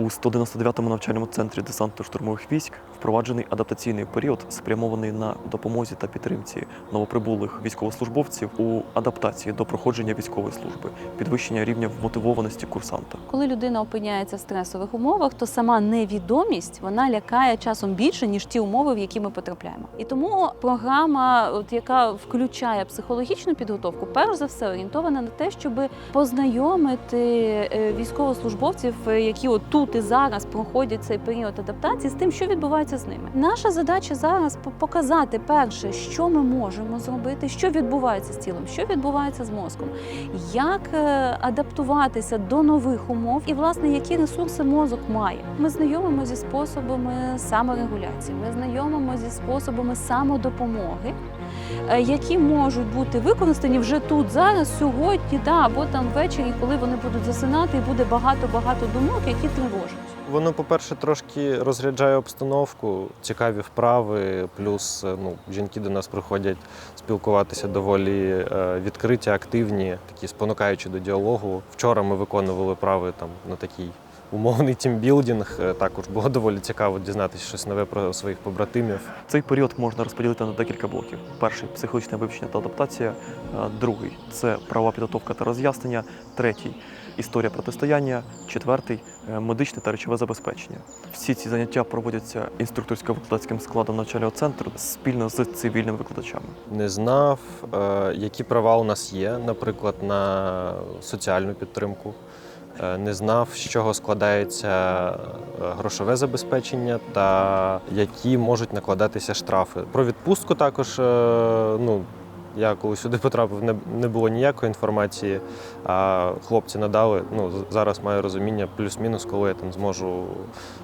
У 199-му навчальному центрі десантно-штурмових військ впроваджений адаптаційний період, спрямований на допомозі та підтримці новоприбулих військовослужбовців у адаптації до проходження військової служби, підвищення рівня вмотивованості курсанта. Коли людина опиняється в стресових умовах, то сама невідомість вона лякає часом більше ніж ті умови, в які ми потрапляємо. І тому програма, от яка включає психологічну підготовку, перш за все орієнтована на те, щоб познайомити е, військовослужбовців, е, які от тут і зараз проходять цей період адаптації, з тим, що відбувається з ними. Наша задача зараз показати перше, що ми можемо зробити, що відбувається з тілом, що відбувається з мозком, як е, адаптуватися до нових умов і, власне, які ресурси мозок має. Ми знайомимо зі способами саморегуляції, ми знайомимо зі способами самодопомоги, е, які можуть бути використані вже тут, зараз, сьогодні, та або там ввечері, коли вони будуть засинати, і буде багато-багато думок, які тривожать. Воно, по-перше, трошки розряджає обстановку, цікаві вправи, плюс е, ну, жінки до нас приходять спілкуватися доволі е, відкриті, активні, такі спонукаючі до діалогу. Вчора ми виконували вправи там на такий умовний тімбілдинг. Е, Також було доволі цікаво дізнатися щось нове про своїх побратимів. Цей період можна розподілити на декілька блоків: перший психологічне вивчення та адаптація, е, другий це правова підготовка та роз'яснення, третій історія протистояння, четвертий медичне та речове забезпечення. Всі ці заняття проводяться інструкторсько-викладацьким складом навчального центру спільно з цивільними викладачами. Не знав, е, які права у нас є, наприклад, на соціальну підтримку. Е, Не знав, з чого складається е, грошове забезпечення та які можуть накладатися штрафи. Про відпустку також. е, Ну, я коли сюди потрапив, не, було ніякої інформації, а хлопці надали. Ну, зараз маю розуміння, плюс-мінус, коли я там зможу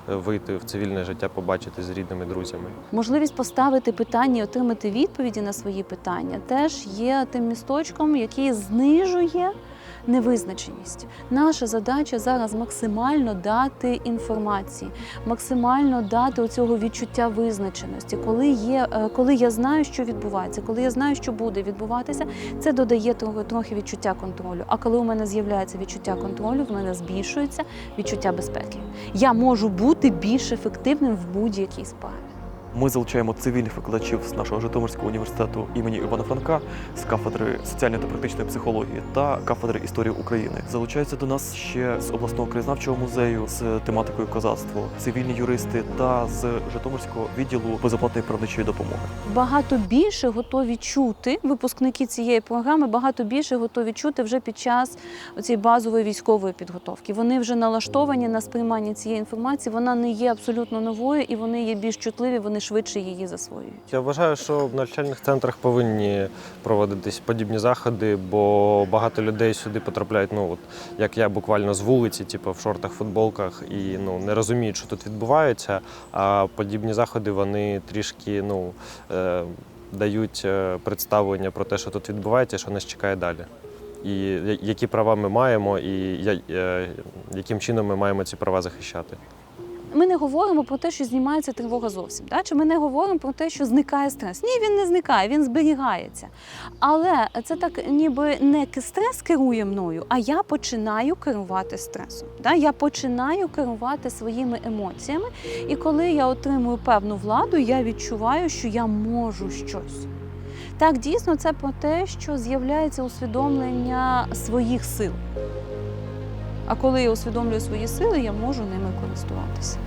вийти в цивільне життя, побачити з рідними друзями. Можливість поставити питання і отримати відповіді на свої питання теж є тим місточком, який знижує невизначеність. Наша задача зараз максимально дати інформації, максимально дати оцього відчуття визначеності. Коли є, е, коли я знаю, що відбувається, коли я знаю, що буде відбуватися, це додає трохи, трохи відчуття контролю. А коли у мене з'являється відчуття контролю, в мене збільшується відчуття безпеки. Я можу бути більш ефективним в будь-якій справі. Ми залучаємо цивільних викладачів з нашого Житомирського університету імені Івана Франка з кафедри соціальної та практичної психології та кафедри історії України. Залучаються до нас ще з обласного краєзнавчого музею з тематикою козацтво, цивільні юристи та з Житомирського відділу безоплатної правничої допомоги. багато більше готові чути випускники цієї програми, багато більше готові чути вже під час цієї базової військової підготовки. Вони вже налаштовані на сприймання цієї інформації. Вона не є абсолютно новою, і вони є більш чутливі, вони швидше її засвоюють. Я вважаю, що в навчальних центрах повинні проводитись подібні заходи, бо багато людей сюди потрапляють, ну от як я буквально з вулиці, типу в шортах, футболках, і ну не розуміють, що тут відбувається. А подібні заходи вони трішки ну е, дають е, представлення про те, що тут відбувається, що нас чекає далі. І які права ми маємо, і е, яким чином ми маємо ці права захищати. Ми не говоримо про те, що знімається тривога зовсім. Да? Чи ми не говоримо про те, що зникає стрес? Ні, він не зникає, він зберігається. Але це так, ніби не стрес керує мною, а я починаю керувати стресом. Да? Я починаю керувати своїми емоціями. І коли я отримую певну владу, я відчуваю, що я можу щось. Так, дійсно, це про те, що з'являється усвідомлення своїх сил. А коли я усвідомлюю свої сили, я можу ними користуватися.